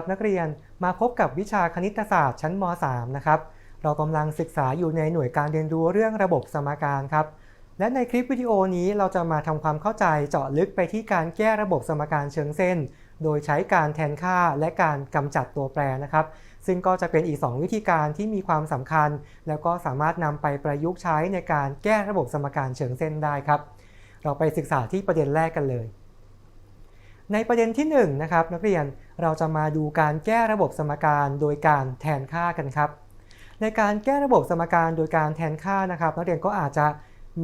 ดีครับนักเรียนมาพบกับวิชาคณิตศาสตร์ชั้นม .3 นะครับเรากำลังศึกษาอยู่ในหน่วยการเรียนรู้เรื่องระบบสมการครับ และในคลิปวิดีโอนี้เราจะมาทำความเข้าใจเจาะลึกไปที่การแก้ระบบสมการเชิงเส้น โดยใช้การแทนค่าและการกำจัดตัวแปรนะครับ ซึ่งก็จะเป็นอีก 2 วิธีการที่มีความสำคัญ แล้วก็สามารถนำไปประยุกต์ใช้ในการแก้ระบบสมการเชิงเส้นได้ครับ เราไปศึกษาที่ประเด็นแรกกันเลย ในประเด็นที่1นะครับนักเรียนเราจะมาดูการแก้ระบบสมการโดยการแทนค่ากันครับ ในการแก้ระบบสมการโดยการแทนค่านะครับนักเรียนก็อาจจะ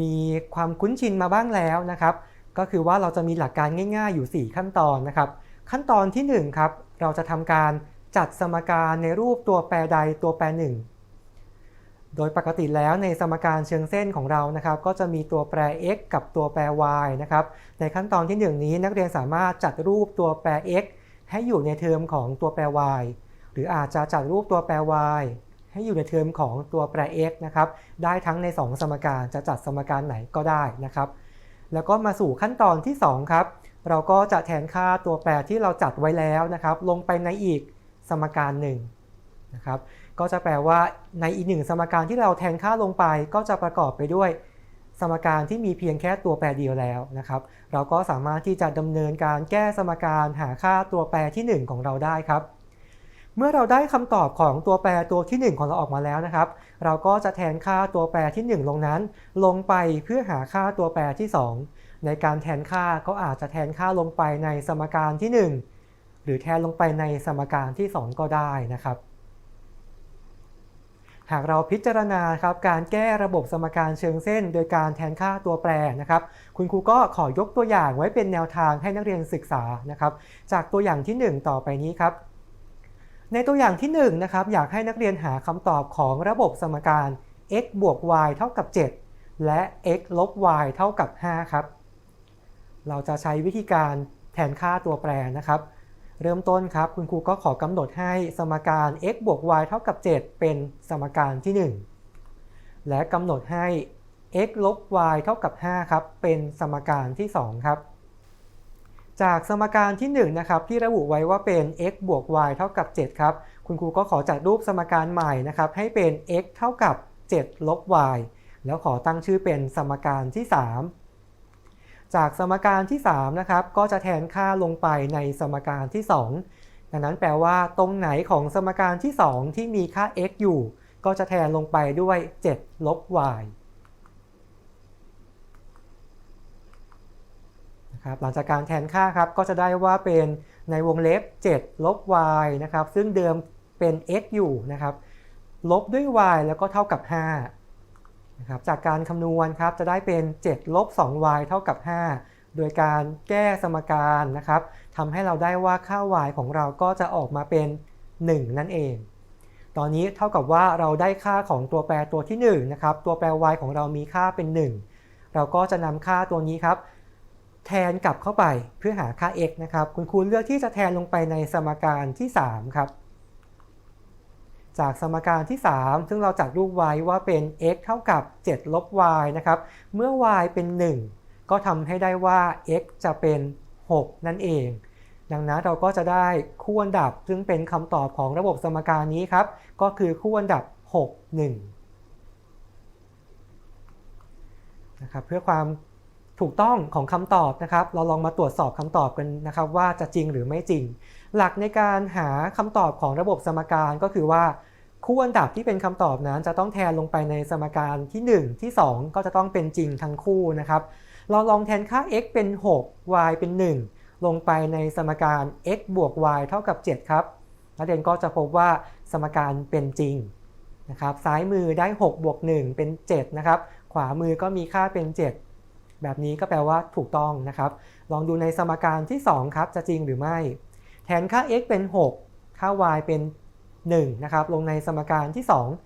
มีความคุ้นชินมาบ้างแล้วนะครับ ก็คือว่าเราจะมีหลักการง่าย ๆ อยู่ 4 ขั้นตอนนะครับ ขั้นตอนที่1ครับเราจะทำการจัดสมการในรูปตัวแปรใดตัวแปรหนึ่ง โดยปกติแล้วในสมการเชิงเส้นของเรานะครับก็จะมีตัวแปร x กับตัวแปร y นะครับในขั้นตอนที่ 1 นี้นักเรียนสามารถจัดรูปตัวแปร x ให้อยู่ในเทอมของตัวแปร y หรืออาจจะจัดรูปตัวแปร y ให้อยู่ในเทอมของตัวแปร x นะครับได้ทั้งใน 2 สมการจะจัดสมการไหนก็ได้นะครับแล้วก็มาสู่ขั้นตอนที่ 2 ครับ เราก็จะแทนค่าตัวแปรที่เราจัดไว้แล้วนะครับ ลงไปในอีกสมการหนึ่งนะครับ ก็จะแปลว่าในอีกหนึ่งสมการที่เราแทนค่าลงไป ก็จะประกอบไปด้วย สมการที่มีเพียงแค่ตัวแปรเดียวแล้วนะครับ เราก็สามารถที่จะดำเนินการแก้สมการหาค่าตัวแปรที่ 1 ของเราได้ครับ เมื่อเราได้คำตอบของตัวแปรตัวที่ 1 ของเราออกมาแล้วนะครับ เราก็จะแทนค่าตัวแปรที่ 1 ลงนั้น ลงไปเพื่อหาค่าตัวแปรที่ 2 ในการแทนค่าก็อาจจะแทนค่าลงไปในสมการที่ 1 หรือแทนลงไปในสมการที่ 2 ก็ได้นะครับ หากเราพิจารณาครับการแก้ระบบสมการเชิงเส้น โดยการแทนค่าตัวแปรนะครับ คุณครูก็ขอยกตัวอย่างไว้เป็นแนวทางให้นักเรียนศึกษานะครับ จากตัวอย่างที่ 1 ต่อไปนี้ครับ ในตัวอย่างที่1นะครับอยากให้นักเรียนหาคำตอบของระบบสมการ x บวก y เท่ากับ 7 และ x ลบ y เท่ากับ 5 ครับ เราจะใช้วิธีการแทนค่าตัวแปรนะครับ เริ่มต้นครับ คุณครูก็ขอกำหนดให้สมการ x บวก y เท่ากับ 7 เป็นสมการที่ 1 และกำหนดให้ x ลบ y เท่ากับ 5 ครับ เป็นสมการที่ 2 ครับ จากสมการที่ 1 นะครับ ที่ระบุไว้ว่าเป็น x บวก y เท่ากับ 7 ครับ คุณครูก็ขอจัดรูปสมการใหม่นะครับ ให้เป็น x เท่ากับ 7 ลบ y แล้วขอตั้งชื่อเป็นสมการที่ 3 จากสมการที่3นะครับก็จะแทนค่าลงไปในสมการที่ 2 ดังนั้นแปลว่าตรงไหนของสมการที่ 2 ที่มีค่า x อยู่ ก็จะแทนลงไปด้วย 7 ลบ y นะครับหลังจากการแทนค่าครับก็จะได้ว่าเป็นในวงเล็บ 7 ลบ y นะครับซึ่งเดิมเป็น x อยู่นะครับลบด้วย y แล้วก็เท่ากับ 5 นะครับจากการคำนวณครับจะได้เป็น 7 ลบ 2y เท่ากับ 5 โดยการแก้สมการนะครับทำให้เราได้ว่าค่า y ของเราก็จะออกมาเป็น 1 นั่นเอง ตอนนี้เท่ากับว่าเราได้ค่าของตัวแปรตัวที่1นะครับตัวแปร y ของเรามีค่าเป็น 1 เราก็จะนำค่าตัวนี้ครับแทนกลับเข้าไปเพื่อหาค่า x นะครับ คุณครูเลือกที่จะแทนลงไปในสมการที่ 3 ครับ จากสมการที่ 3 ซึ่งเราจัดรูปไว้ว่าเป็น x เท่ากับ 7 ลบ y นะครับ เมื่อ y เป็น 1 ก็ทำให้ได้ว่า x จะเป็น 6 นั่นเอง ดังนั้นเราก็จะได้คู่อันดับ ซึ่งเป็นคำตอบของระบบสมการนี้ครับ ก็คือคู่อันดับ 6 1นะครับเพื่อความ ถูกต้องของคำตอบนะครับ เราลองมาตรวจสอบคำตอบกันนะครับว่าจะจริงหรือไม่จริง หลักในการหาคำตอบของระบบสมการก็คือว่าคู่อันดับที่เป็นคำตอบนั้น จะต้องแทนลงไปในสมการที่ 1 ที่ 2 ก็จะต้องเป็นจริงทั้งคู่นะครับ เราลองแทนค่า x เป็น 6 y เป็น 1 ลงไปในสมการ x บวก y เท่ากับ 7 ครับนักเรียนก็จะพบว่าสมการเป็นจริงนะครับ ซ้ายมือได้ 6 บวก 1 เป็น 7 นะครับ ขวามือก็มีค่าเป็น 7 แบบนี้ก็แปลว่าถูกต้องนะครับ ลองดูในสมการที่ 2 ครับ จะจริงหรือไม่ แทนค่า x เป็น 6 ค่า y เป็น 1 นะครับ ลงในสมการที่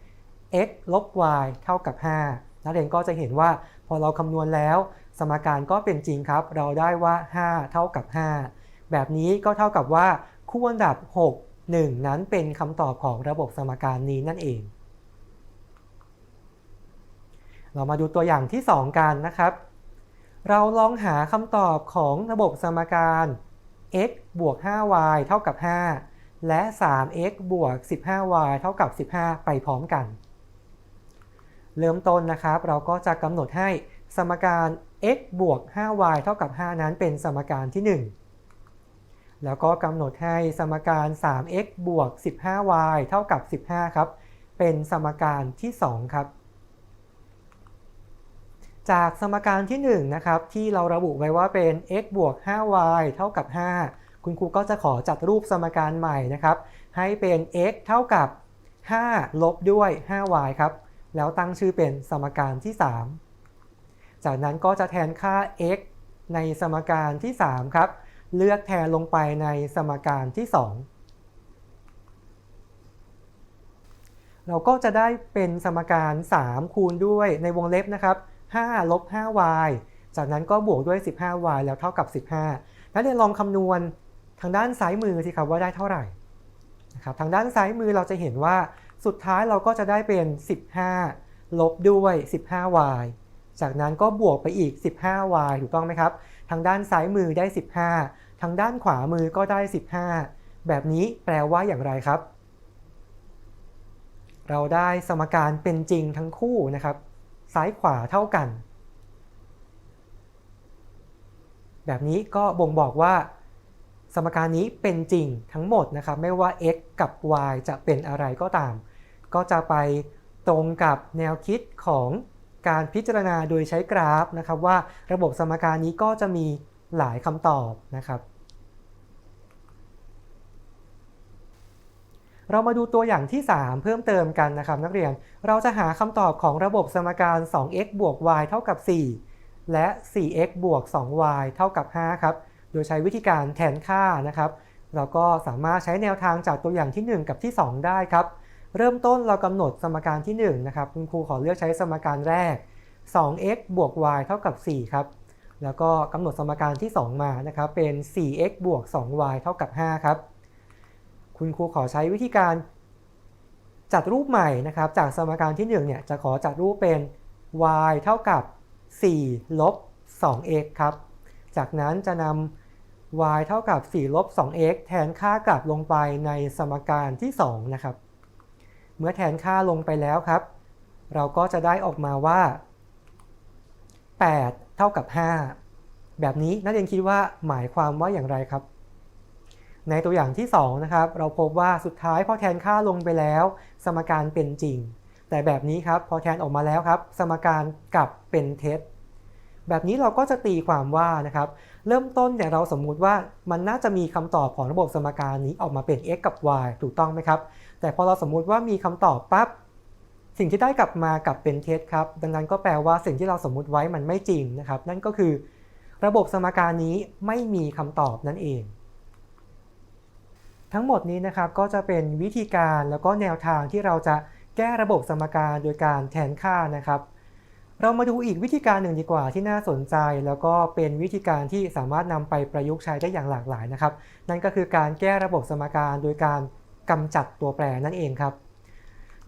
2 x ลบ y เท่ากับ 5 นักเรียนก็จะเห็นว่าพอเราคำนวณแล้ว สมการก็เป็นจริงครับ เราได้ว่า 5 เท่ากับ 5 แบบนี้ก็เท่ากับว่าคู่อันดับ 6 1 นั้นเป็นคำตอบของระบบสมการนี้นั่นเอง เรามาดูตัวอย่างที่ 2 กันนะครับ เราลองหาคำตอบของระบบสมการ x บวก 5y เท่ากับ 5 และ 3x บวก 15y เท่ากับ 15 ไปพร้อมกัน เริ่มต้นนะครับ เราก็จะกำหนดให้สมการ x บวก 5y เท่ากับ 5 นั้นเป็นสมการที่ 1 แล้วก็กำหนดให้สมการ 3x บวก 15y เท่ากับ 15 ครับ เป็นสมการที่ 2 ครับ จากสมการที่1นะครับที่เราระบุไว้ว่าเป็น x บวก 5y เท่ากับ 5 คุณครูก็จะขอจัดรูปสมการใหม่นะครับ ให้เป็น x เท่ากับ 5 ลบด้วย 5y ครับ แล้วตั้งชื่อเป็นสมการที่ 3 จากนั้นก็จะแทนค่า x ในสมการที่ 3 ครับ เลือกแทนลงไปในสมการที่ 2 เราก็จะได้เป็นสมการ 3 คูณด้วยในวงเล็บนะครับ 5ลบ 5y จากนั้นก็บวกด้วย 15y แล้วเท่ากับ 15 นักเรียนลองคำนวณทางด้านซ้ายมือสิครับว่าได้เท่าไหร่นะครับทางด้านซ้ายมือเราจะเห็นว่าสุดท้ายเราก็จะได้เป็น 15 ลบด้วย 15y จากนั้นก็บวกไปอีก 15y ถูกต้องไหมครับ ทางด้านซ้ายมือได้ 15 ทางด้านขวามือก็ได้ 15 แบบนี้แปลว่าอย่างไรครับ เราได้สมการเป็นจริงทั้งคู่นะครับ ซ้ายขวาเท่ากัน แบบนี้ก็บ่งบอกว่า สมการนี้เป็นจริงทั้งหมดนะครับ ไม่ว่า x กับ y จะเป็นอะไรก็ตาม ก็จะไปตรงกับแนวคิดของการพิจารณาโดยใช้กราฟนะครับ ว่าระบบสมการนี้ก็จะมีหลายคำตอบนะครับ เรามาดูตัวอย่างที่ 3 เพิ่มเติมกันนะครับนักเรียน เราจะหาคำตอบของระบบสมการ 2x บวก y เท่ากับ 4 และ 4x บวก 2y เท่ากับ 5 ครับ โดยใช้วิธีการแทนค่านะครับ เราก็สามารถใช้แนวทางจากตัวอย่างที่ 1 กับที่ 2 ได้ครับ เริ่มต้นเรากำหนดสมการที่ 1 นะครับ คุณครูขอเลือกใช้สมการแรก 2x บวก y เท่ากับ 4 ครับ แล้วก็กำหนดสมการที่ 2 มานะครับ เป็น 4x บวก 2y เท่ากับ 5 ครับ คุณครูขอใช้วิธีการจัดรูปใหม่นะครับ จากสมการที่1เนี่ยจะขอจัดรูปเป็น y เท่ากับ 4 ลบ 2x ครับ จากนั้นจะนำ y เท่ากับ 4 ลบ 2x แทนค่ากลับลงไปในสมการที่ 2 นะครับ เมื่อแทนค่าลงไปแล้วครับ เราก็จะได้ออกมาว่า 8 เท่ากับ 5 แบบนี้นักเรียนคิดว่าหมายความว่าอย่างไรครับ ในตัวอย่างที่2นะครับเราพบว่าสุดท้ายพอแทนค่าลงไปแล้ว สมการเป็นจริง แต่แบบนี้ครับพอแทนออกมาแล้วครับ สมการกลับเป็นเท็จแบบนี้เราก็จะตีความว่านะครับเริ่มต้นเนี่ยเราสมมุติว่ามันน่าจะมีคำตอบของระบบสมการนี้ออกมาเป็น x กับ y ถูกต้องไหมครับ แต่พอเราสมมุติว่ามีคำตอบปั๊บสิ่งที่ได้กลับมากลับเป็นเท็จครับ ดังนั้นก็แปลว่าสิ่งที่เราสมมุติไว้มันไม่จริงนะครับ นั่นก็คือ ระบบสมการนี้ไม่มีคำตอบนั่นเอง ทั้งหมดนี้นะครับก็จะเป็นวิธีการแล้วก็แนวทางที่เราจะแก้ระบบสมการโดยการแทนค่านะครับ เรามาดูอีกวิธีการหนึ่งดีกว่าที่น่าสนใจ แล้วก็เป็นวิธีการที่สามารถนำไปประยุกต์ใช้ได้อย่างหลากหลายนะครับ นั่นก็คือการแก้ระบบสมการโดยการกำจัดตัวแปรนั่นเองครับ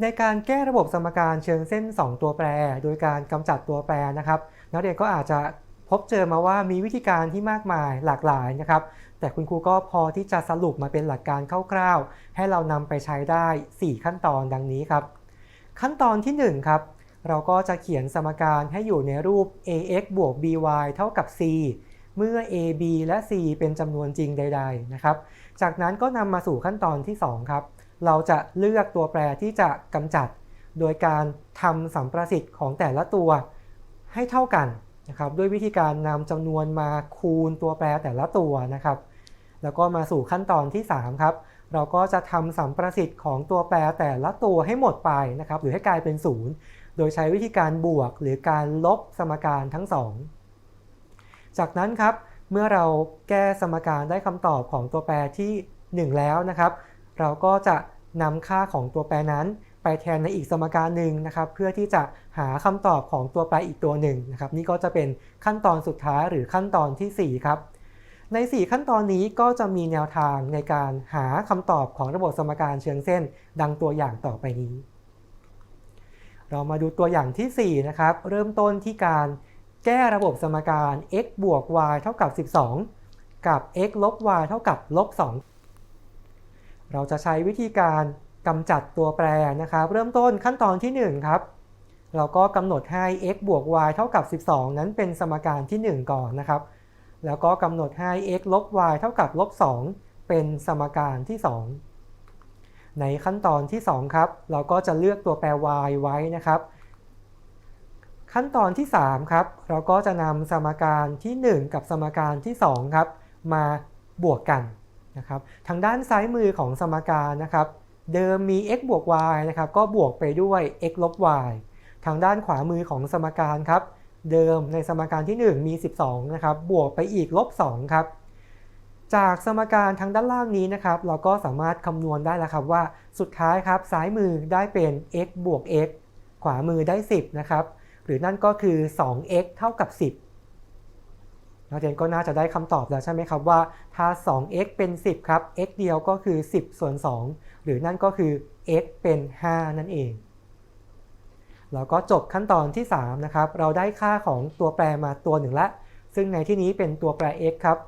ในการแก้ระบบสมการเชิงเส้น 2 ตัวแปร โดยการกำจัดตัวแปรนะครับ นักเรียนก็อาจจะพบเจอมาว่ามีวิธีการที่มากมายหลากหลายนะครับ แต่คุณครูก็พอที่จะสรุปมาเป็นหลักการคร่าวๆ ให้เรานำไปใช้ได้ 4 ขั้นตอนดังนี้ครับ ขั้นตอนที่1ครับเราก็จะเขียนสมการให้อยู่ในรูป ax บวก by เท่ากับ c เมื่อ a b และ c เป็นจำนวนจริงใด ๆ นะครับ จากนั้นก็นำมาสู่ขั้นตอนที่ 2 ครับ เราจะเลือกตัวแปรที่จะกำจัด โดยการทำสัมประสิทธิ์ของแต่ละตัวให้เท่ากันนะครับ ด้วยวิธีการนำจำนวนมาคูณตัวแปรแต่ละตัวนะครับ แล้วก็มาสู่ขั้นตอนที่ 3 ครับ เราก็จะทำสัมประสิทธิ์ของตัวแปรแต่ละตัวให้หมดไปนะครับ หรือให้กลายเป็น 0 โดยใช้วิธีการบวกหรือการลบสมการทั้ง 2 จากนั้นครับ เมื่อเราแก้สมการได้คำตอบของตัวแปรที่ 1 แล้วนะครับ เราก็จะนำค่าของตัวแปรนั้นไปแทนในอีกสมการหนึ่งนะครับ เพื่อที่จะหาคำตอบของตัวแปรอีกตัวหนึ่งนะครับ นี่ก็จะเป็นขั้นตอนสุดท้ายหรือขั้นตอนที่ 4 ครับ ใน 4 ขั้นตอนนี้ก็จะมีแนวทางในการหาคำตอบของระบบสมการเชิงเส้น ดังตัวอย่างต่อไปนี้ เรามาดูตัวอย่างที่ 4 นะครับ เริ่มต้นที่การแก้ระบบสมการ x บวก y เท่ากับ 12 กับ x ลบ y เท่ากับลบ 2 เราจะใช้วิธีการกำจัดตัวแปรนะครับ เริ่มต้นขั้นตอนที่ 1 ครับ เราก็กำหนดให้ x บวก y เท่ากับ 12 นั้นเป็นสมการที่ 1 ก่อนนะครับ แล้วก็กำหนดให้ x ลบ y เท่ากับลบ 2 เป็นสมการที่ 2 ในขั้นตอนที่ 2 ครับ เราก็จะเลือกตัวแปร y ไว้นะครับ ขั้นตอนที่ 3 ครับ เราก็จะนำสมการที่ 1 กับสมการที่ 2 ครับ มาบวกกันนะครับ ทางด้านซ้ายมือของสมการนะครับ เดิมมี x บวก y นะครับ ก็บวกไปด้วย x ลบ y ทางด้านขวามือของสมการครับ เดิมในสมการที่ 1 มี 12 นะครับ บวกไปอีกลบ 2 ครับ จากสมการทางด้านล่างนี้นะครับ เราก็สามารถคำนวณได้แล้วครับว่าสุดท้ายครับซ้ายมือได้เป็น x บวก x ขวามือได้ 10 นะครับ หรือนั่นก็คือ 2x เท่ากับ 10 นักเรียนก็น่าจะได้คำตอบแล้วใช่ไหมครับว่า ถ้า 2x เป็น 10 ครับ x เดียวก็คือ 10 ส่วน 2 หรือนั่นก็คือ x เป็น 5 นั่นเอง แล้วก็จบขั้นตอนที่3นะครับเราได้ค่าของตัวแปรมาตัวหนึ่งละ ซึ่งในที่นี้เป็นตัวแปร x ครับ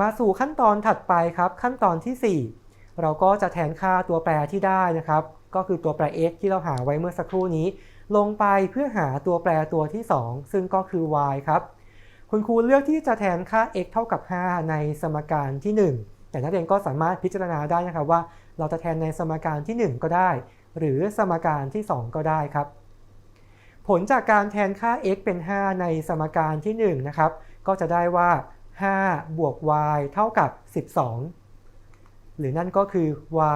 มาสู่ขั้นตอนถัดไปครับ ขั้นตอนที่ 4 เราก็จะแทนค่าตัวแปรที่ได้นะครับ ก็คือตัวแปร x ที่เราหาไว้เมื่อสักครู่นี้ ลงไปเพื่อหาตัวแปรตัวที่ 2 ซึ่งก็คือ y ครับคุณครูเลือกที่จะแทนค่า x เท่ากับ 5 ในสมการที่ 1 แต่นักเรียนก็สามารถพิจารณาได้นะครับว่า เราจะแทนในสมการที่ 1 ก็ได้ หรือสมการที่ 2 ก็ได้ครับ ผลจากการแทนค่า x เป็น 5 ในสมการที่1นะครับ ก็จะได้ว่า 5 บวก y เท่ากับ 12 หรือนั่นก็คือ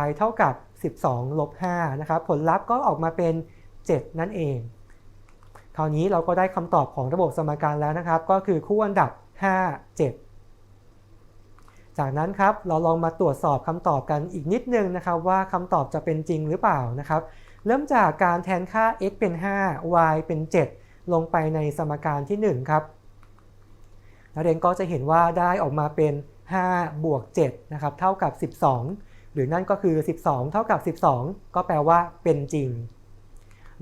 y เท่ากับ 12 ลบ 5 นะครับ ผลลัพธ์ก็ออกมาเป็น 7 นั่นเอง คราวนี้เราก็ได้คำตอบของระบบสมการแล้วนะครับ ก็คือคู่อันดับ 5 7 จากนั้นครับ เราลองมาตรวจสอบคำตอบกันอีกนิดนึงนะครับ ว่าคำตอบจะเป็นจริงหรือเปล่านะครับ เริ่มจากการแทนค่า x เป็น 5 y เป็น 7 ลงไปในสมการที่ 1 ครับนักเรียนก็จะเห็นว่าได้ออกมาเป็น 5 บวก 7 นะครับ เท่ากับ 12 หรือนั่นก็คือ 12 เท่ากับ 12 ก็แปลว่าเป็นจริง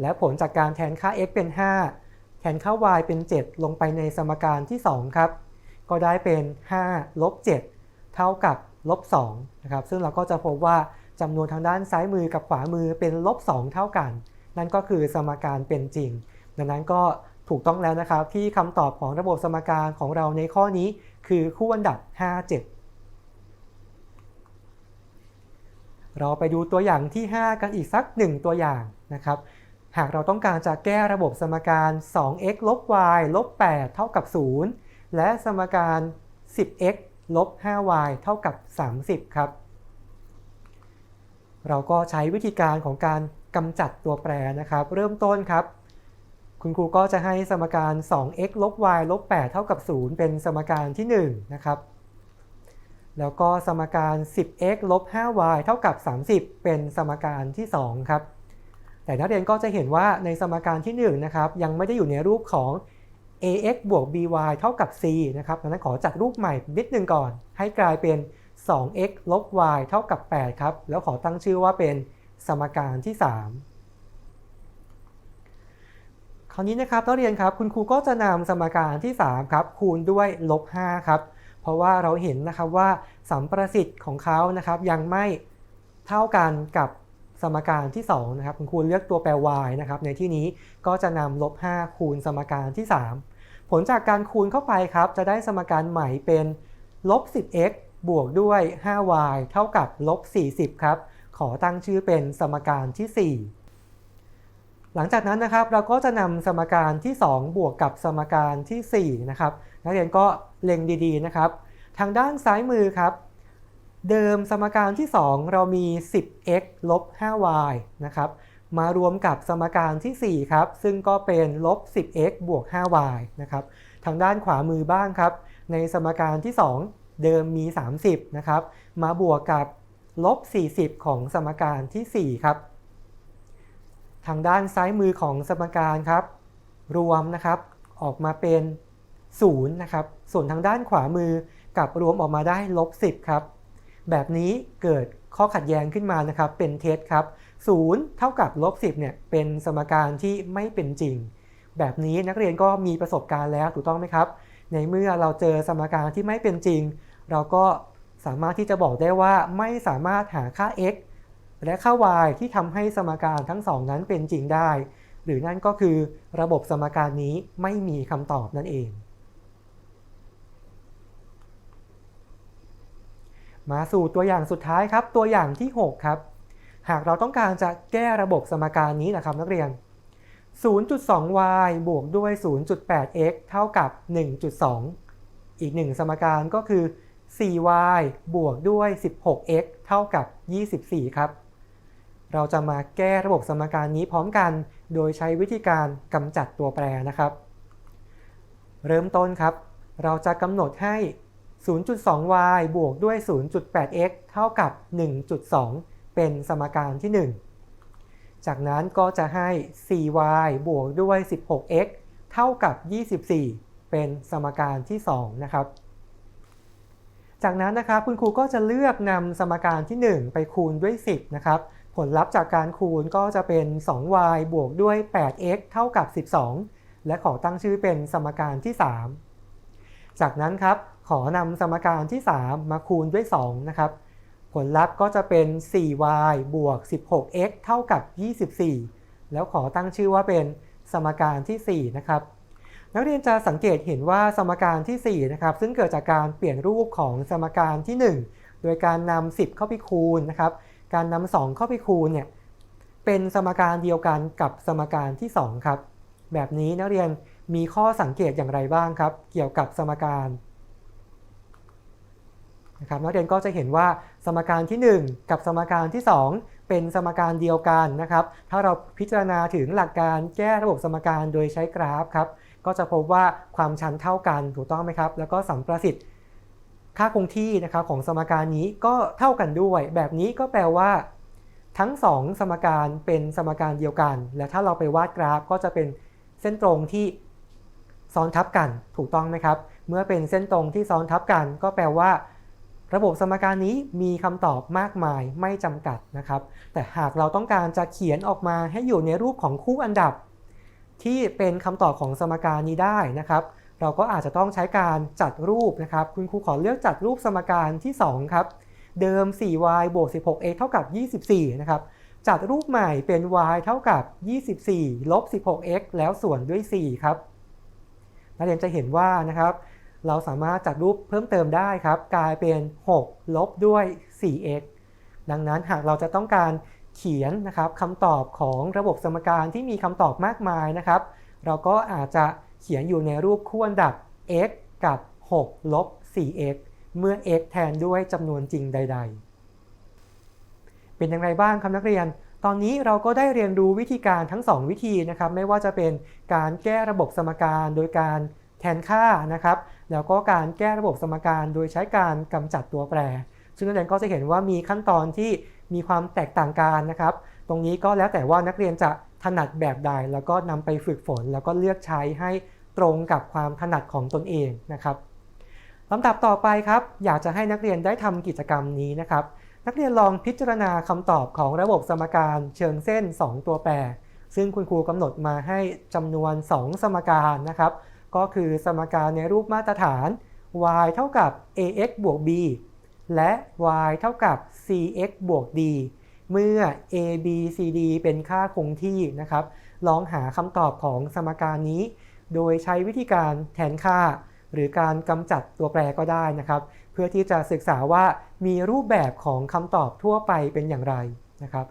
และผลจากการแทนค่า x เป็น 5 แทนค่า y เป็น 7 ลงไปในสมการที่ 2 ครับ ก็ได้เป็น 5 ลบ 7 เท่ากับลบ2นะครับ ซึ่งเราก็จะพบว่า จำนวนทางด้านซ้ายมือกับขวามือเป็นลบ 2 เท่ากัน นั่นก็คือสมการเป็นจริง ดังนั้นก็ถูกต้องแล้วนะครับที่คำตอบของระบบสมการของเราในข้อนี้ คือคู่อันดับ 5 7เราไปดูตัวอย่างที่ 5 กันอีกสัก 1 ตัวอย่างนะครับ หากเราต้องการจะแก้ระบบสมการ 2x ลบ y ลบ 8 เท่ากับ 0 และสมการ 10x ลบ 5y เท่ากับ 30 ครับ เราก็ใช้วิธีการของการกำจัดตัวแปรนะครับ เริ่มต้นครับ คุณครูก็จะให้สมการ 2x ลบ y ลบ 8 เท่ากับ 0 เป็นสมการที่ 1 นะครับ แล้วก็สมการ 10x ลบ 5y เท่ากับ 30 เป็นสมการที่ 2 ครับ แต่นักเรียนก็จะเห็นว่าในสมการที่ 1 นะครับ ยังไม่ได้อยู่ในรูปของ ax บวก by เท่ากับ c นะครับดังนั้นขอจัดรูปใหม่นิดนึงก่อน ให้กลายเป็น 2x ลบ y เท่ากับ 8 ครับ แล้วขอตั้งชื่อว่าเป็นสมการที่ 3 คราวนี้นะครับนักเรียนครับ คุณครูก็จะนำสมการที่ 3 ครับ คูณด้วยลบ 5 ครับ เพราะว่าเราเห็นนะครับว่าสัมประสิทธิ์ของเขานะครับ ยังไม่เท่ากันกับสมการที่ 2 นะครับ คุณครูเลือกตัวแปร y นะครับ ในที่นี้ก็จะนำลบ 5 คูณสมการที่ 3 ผลจากการคูณเข้าไปครับ จะได้สมการใหม่เป็นลบ 10x บวกด้วย 5y เท่ากับลบ 40 ครับ ขอตั้งชื่อเป็นสมการที่ 4 หลังจากนั้นนะครับเราก็จะนำสมการที่ 2 บวกกับสมการที่ 4 นะครับ นักเรียนก็เล็งดีๆนะครับ ทางด้านซ้ายมือครับ เดิมสมการที่ 2 เรามี 10x ลบ 5y นะครับ มารวมกับสมการที่ 4 ครับ ซึ่งก็เป็นลบ 10x บวก 5y นะครับ ทางด้านขวามือบ้างครับ ในสมการที่ 2 เดิมมี 30นะครับ มาบวกกับลบ 40 ของสมการที่ 4 ครับ ทางด้านซ้ายมือของสมการครับ รวมนะครับออกมาเป็น 0 นะครับ ส่วนทางด้านขวามือกับรวมออกมาได้ลบ 10 ครับ แบบนี้เกิดข้อขัดแย้งขึ้นมานะครับ เป็นเท็จครับ 0 เท่ากับลบ 10 เนี่ย เป็นสมการที่ไม่เป็นจริง แบบนี้นักเรียนก็มีประสบการณ์แล้วถูกต้องไหมครับ ในเมื่อเราเจอสมการที่ไม่เป็นจริง เราก็สามารถที่จะบอกได้ว่าไม่สามารถหาค่า x และค่า y ที่ทำให้สมการทั้งสองนั้นเป็นจริงได้ หรือนั่นก็คือระบบสมการนี้ไม่มีคำตอบนั่นเอง มาสู่ตัวอย่างสุดท้ายครับ ตัวอย่างที่ 6 ครับ หากเราต้องการจะแก้ระบบสมการนี้นะครับนักเรียน 0.2y บวกด้วย 0.8x เท่ากับ 1.2 อีกหนึ่งสมการก็คือ 4y บวกด้วย 16x เท่ากับ 24 ครับ เราจะมาแก้ระบบสมการนี้พร้อมกัน โดยใช้วิธีการกำจัดตัวแปรนะครับ เริ่มต้นครับ เราจะกำหนดให้ 0.2y บวกด้วย 0.8x เท่ากับ 1.2 เป็นสมการที่ 1 จากนั้นก็จะให้ 4y บวกด้วย 16x เท่ากับ 24 เป็นสมการที่ 2 นะครับ จากนั้นนะครับคุณครูก็จะเลือกนำสมการที่ 1 ไปคูณด้วย 10 นะครับ ผลลัพธ์จากการคูณก็จะเป็น 2y บวกด้วย 8x เท่ากับ 12 และขอตั้งชื่อเป็นสมการที่ 3 จากนั้นครับขอนำสมการที่ 3 มาคูณด้วย 2 นะครับ ผลลัพธ์ก็จะเป็น 4y บวก 16x เท่ากับ 24 แล้วขอตั้งชื่อว่าเป็นสมการที่ 4 นะครับ นักเรียนจะสังเกตเห็นว่าสมการที่ 4 นะครับ ซึ่งเกิดจากการเปลี่ยนรูปของสมการที่ 1 โดยการนำ10 เข้าไปคูณนะครับ การนำ2เข้าไปคูณเนี่ย เป็นสมการเดียวกันกับสมการที่ 2 ครับ แบบนี้นักเรียนมีข้อสังเกตอย่างไรบ้างครับ เกี่ยวกับสมการ นะครับนักเรียนก็จะเห็นว่าสมการที่ 1 กับสมการที่ 2 เป็นสมการเดียวกันนะครับ ถ้าเราพิจารณาถึงหลักการแก้ระบบสมการโดยใช้กราฟครับก็จะพบว่าความชันเท่ากันถูกต้องไหมครับ แล้วก็สัมประสิทธิ์ค่าคงที่นะครับของสมการนี้ก็เท่ากันด้วย แบบนี้ก็แปลว่า ทั้ง 2 สมการเป็นสมการเดียวกัน และถ้าเราไปวาดกราฟก็จะเป็นเส้นตรงที่ซ้อนทับกันถูกต้องไหมครับ เมื่อเป็นเส้นตรงที่ซ้อนทับกัน ก็แปลว่า ระบบสมการนี้มีคำตอบมากมายไม่จำกัดนะครับ แต่หากเราต้องการจะเขียนออกมาให้อยู่ในรูปของคู่อันดับ ที่เป็นคำตอบของสมการนี้ได้นะครับ เราก็อาจจะต้องใช้การจัดรูปนะครับ คุณครูขอเลือกจัดรูปสมการที่ 2 ครับ เดิม 4y บวก 16x เท่ากับ 24 นะครับ จัดรูปใหม่เป็น y เท่ากับ 24 ลบ 16x แล้วส่วนด้วย 4 ครับ นักเรียนจะเห็นว่านะครับ เราสามารถจัดรูปเพิ่มเติมได้ครับ กลายเป็น 6 ลบด้วย 4x ดังนั้นหากเราจะต้องการเขียนนะครับคำตอบของระบบสมการที่มีคำตอบมากมายนะครับ เราก็อาจจะเขียนอยู่ในรูปคู่อันดับ x กับ 6 ลบ 4x เมื่อ x แทนด้วยจำนวนจริงใด ๆ เป็นอย่างไรบ้างครับนักเรียน ตอนนี้เราก็ได้เรียนรู้วิธีการทั้ง 2 วิธีนะครับ ไม่ว่าจะเป็นการแก้ระบบสมการโดยการ ทนค่านะครับ แล้วก็การแก้ระบบสมการโดยใช้การกำจัดตัวแปร ซึ่งนักเรียนก็จะเห็นว่ามีขั้นตอนที่มีความแตกต่างกันนะครับ ตรงนี้ก็แล้วแต่ว่านักเรียนจะถนัดแบบใด แล้วก็นำไปฝึกฝน แล้วก็เลือกใช้ให้ตรงกับความถนัดของตนเองนะครับลำดับต่อไปครับ อยากจะให้นักเรียนได้ทำกิจกรรมนี้นะครับ นักเรียนลองพิจารณาคำตอบของระบบสมการเชิงเส้น 2 ตัวแปร ซึ่งคุณครูกำหนดมาให้จำนวน 2 สมการนะครับ ก็คือสมการในรูปมาตรฐาน y เท่ากับ ax บวก b และ y เท่ากับ cx บวก d เมื่อ a b c d เป็นค่าคงที่นะครับ ลองหาคำตอบของสมการนี้ โดยใช้วิธีการแทนค่า หรือการกำจัดตัวแปรก็ได้นะครับ เพื่อที่จะศึกษาว่ามีรูปแบบของคำตอบทั่วไปเป็นอย่างไรนะครับ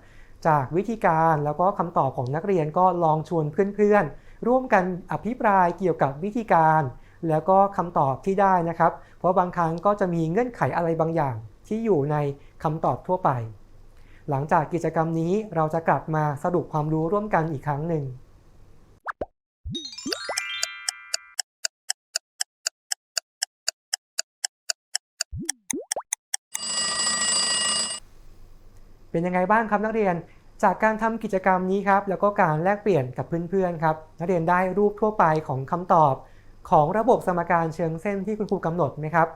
จากวิธีการแล้วก็คำตอบของนักเรียนก็ลองชวนเพื่อนๆ ร่วมกันอภิปรายเกี่ยวกับวิธีการ แล้วก็คำตอบที่ได้นะครับ เพราะบางครั้งก็จะมีเงื่อนไขอะไรบางอย่างที่อยู่ในคำตอบทั่วไป หลังจากกิจกรรมนี้เราจะกลับมาสรุปความรู้ร่วมกันอีกครั้งหนึ่งเป็นยังไงบ้างครับนักเรียน จากการทำกิจกรรมนี้ครับแล้วก็การแลกเปลี่ยนกับเพื่อนๆครับนักเรียนได้รูปทั่วไปของคำตอบ ของระบบสมการเชิงเส้นที่คุณครูกำหนดไหมครับ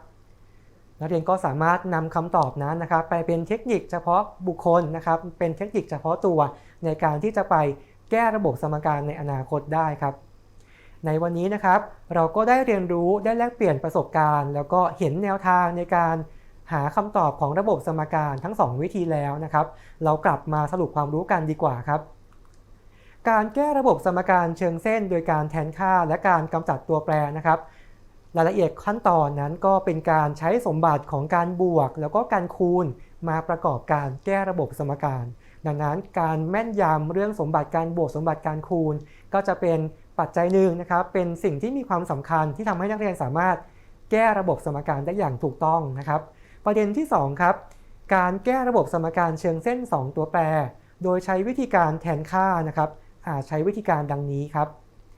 นักเรียนก็สามารถนำคำตอบนั้นนะครับ ไปเป็นเทคนิคเฉพาะบุคคลนะครับ เป็นเทคนิคเฉพาะตัวในการที่จะไปแก้ระบบสมการในอนาคตได้ครับ ในวันนี้นะครับ เราก็ได้เรียนรู้ได้แลกเปลี่ยนประสบการณ์ แล้วก็เห็นแนวทางในการ หาคำตอบของระบบสมการทั้ง 2 วิธีแล้วนะครับ เรากลับมาสรุปความรู้กันดีกว่าครับ การแก้ระบบสมการเชิงเส้น โดยการแทนค่าและการกำจัดตัวแปรนะครับรายละเอียดขั้นตอนนั้นก็เป็นการใช้สมบัติของการบวก แล้วก็การคูณมาประกอบการแก้ระบบสมการ ดังนั้นการแม่นยำเรื่องสมบัติการบวกสมบัติการคูณ ก็จะเป็นปัจจัยหนึ่งนะครับ เป็นสิ่งที่มีความสำคัญที่ทำให้นักเรียนสามารถแก้ระบบสมการได้อย่างถูกต้องนะครับ ประเด็นที่ 2 ครับ การแก้ระบบสมการเชิงเส้น 2 ตัวแปร โดยใช้วิธีการแทนค่านะครับอาจใช้วิธีการดังนี้ครับ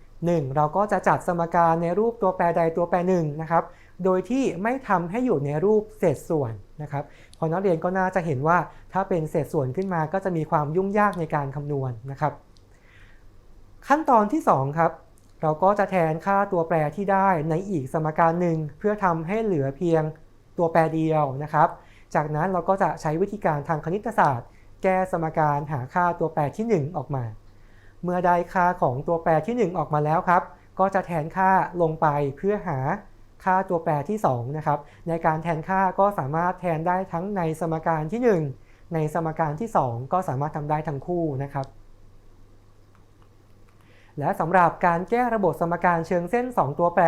1. เราก็จะจัดสมการในรูปตัวแปรใดตัวแปรหนึ่งนะครับ โดยที่ไม่ทำให้อยู่ในรูปเศษส่วนนะครับ พอนักเรียนก็น่าจะเห็นว่าถ้าเป็นเศษส่วนขึ้นมาก็จะมีความยุ่งยากในการคำนวณนะครับ ขั้นตอนที่ 2 ครับเราก็จะแทนค่าตัวแปรที่ได้ในอีกสมการหนึ่งเพื่อทำให้เหลือเพียง ตัวแปรเดียวนะครับ จากนั้นเราก็จะใช้วิธีการทางคณิตศาสตร์ แก้สมการหาค่าตัวแปรที่ 1 ออกมา เมื่อได้ค่าของตัวแปรที่ 1 ออกมาแล้วครับ ก็จะแทนค่าลงไปเพื่อหาค่าตัวแปรที่2นะครับในการแทนค่าก็สามารถแทนได้ทั้งในสมการที่ 1 ในสมการที่ 2 ก็สามารถทำได้ทั้งคู่นะครับ และสำหรับการแก้ระบบสมการเชิงเส้น 2 ตัวแปร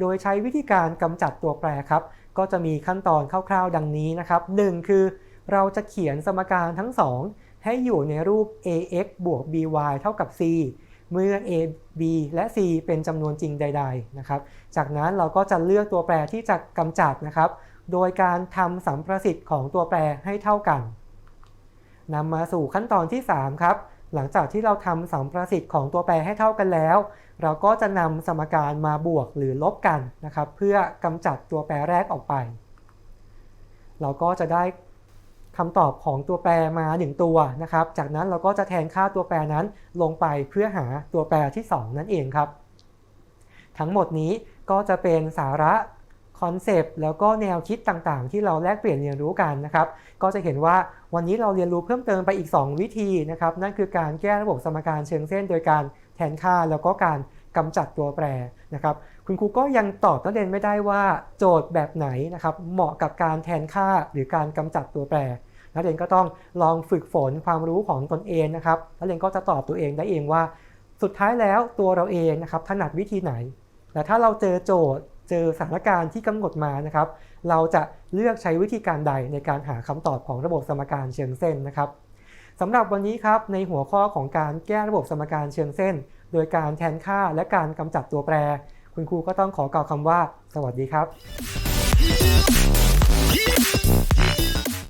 โดยใช้วิธีการกำจัดตัวแปรครับ ก็จะมีขั้นตอนคร่าวๆ ดังนี้นะครับ 1 คือเราจะเขียนสมการทั้ง 2 ให้อยู่ในรูป ax บวก by เท่ากับ c เมื่อ a b และ c เป็นจำนวนจริงใด ๆ นะครับ จากนั้นเราก็จะเลือกตัวแปรที่จะกำจัดนะครับ โดยการทำสัมประสิทธิ์ของตัวแปรให้เท่ากันนำมาสู่ขั้นตอนที่ 3 ครับ หลังจากที่เราทำสัมประสิทธิ์ของตัวแปรให้เท่ากันแล้ว เราก็จะนำสมการมาบวกหรือลบกันนะครับ เพื่อกำจัดตัวแปรแรกออกไป เราก็จะได้คำตอบของตัวแปรมา 1 ตัวนะครับ จากนั้นเราก็จะแทนค่าตัวแปรนั้นลงไปเพื่อหาตัวแปรที่ 2 นั่นเองครับ ทั้งหมดนี้ก็จะเป็นสาระ อนเซปต์แล้วก็แนวคิดต่างๆ ที่เราแลกเปลี่ยนเรียนรู้กันนะครับ ก็จะเห็นว่าวันนี้เราเรียนรู้เพิ่มเติมไปอีก 2 วิธีนะครับ นั่นคือการแก้ระบบสมการเชิงเส้น โดยการแทนค่าแล้วก็การกำจัดตัวแปรนะครับ คุณครูก็ยังตอบนักเรียนไม่ได้ว่าโจทย์แบบไหนนะครับเหมาะกับการแทนค่าหรือการกำจัดตัวแปรนักเรียนก็ต้องลองฝึกฝนความรู้ของตนเองนะครับนักเรียนก็จะตอบตัวเองได้เองว่า สุดท้ายแล้วตัวเราเองนะครับถนัดวิธีไหนแต่ถ้าเราเจอโจทย์ เจอสถานการณ์ที่กำหนดมานะครับ เราจะเลือกใช้วิธีการใดในการหาคำตอบของระบบสมการเชิงเส้นนะครับสำหรับวันนี้ครับในหัวข้อของการแก้ระบบสมการเชิงเส้น โดยการแทนค่าและการกำจัดตัวแปร คุณครูก็ต้องขอกล่าวคำว่า สวัสดีครับ